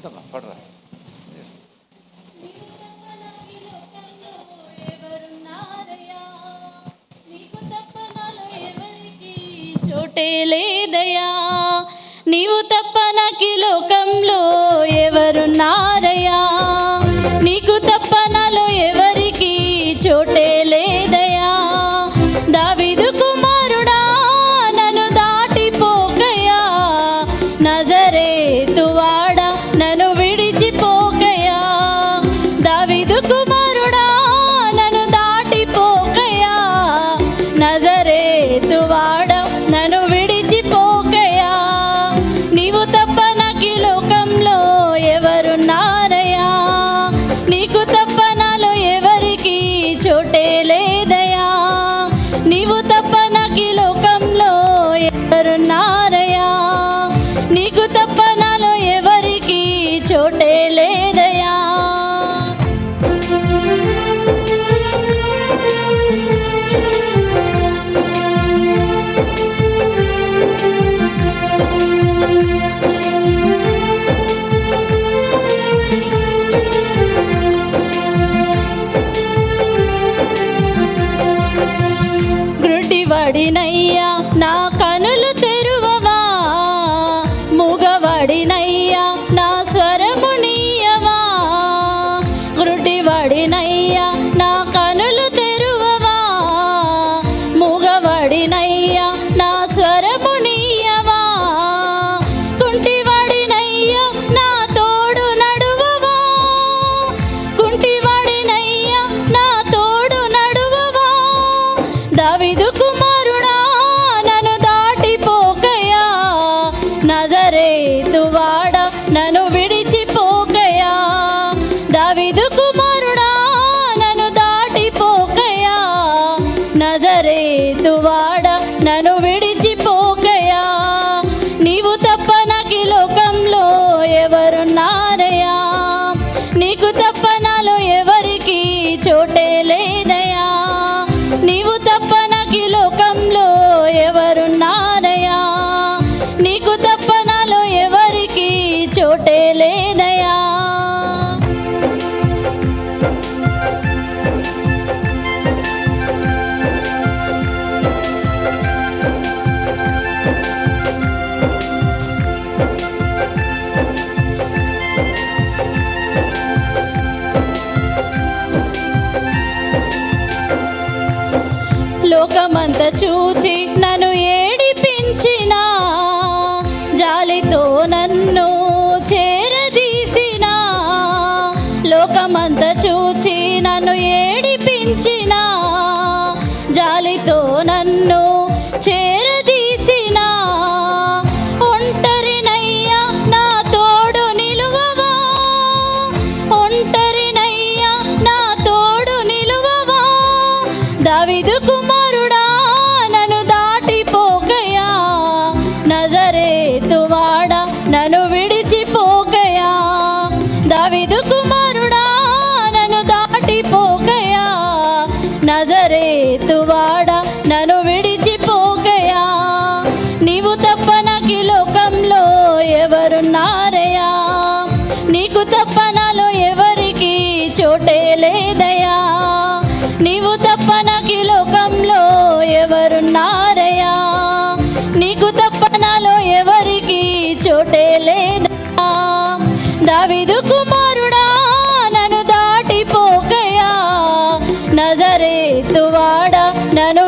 ఉందమ్మా పడరా. చోటే లేదయా నీవు తప్ప నాకు లోకం నారయా నీకు తప్ప నాలో ఎవరికి చోటే లేదయ్యా. படினை లోకమంత చూచి నన్ను ఏడిపించిన జాలితో నన్ను చేరదీసిన లోకమంత చూచి నన్ను ఏడిపించిన జాలితో నన్ను చే విడిచిపోకయా? నజరేతువాడ నన్ను విడిచిపోకయా? నీవు తప్ప నాకు లోకంలో ఎవరున్నారయా? నీకు తప్ప నాలో ఎవరికి చోటే లేదయా? నీవు తప్ప నాకు లోకంలో ఎవరున్నారయా? నీకు తప్ప నాలో ఎవరికి చోటే లేదయా? దావిదు No, no.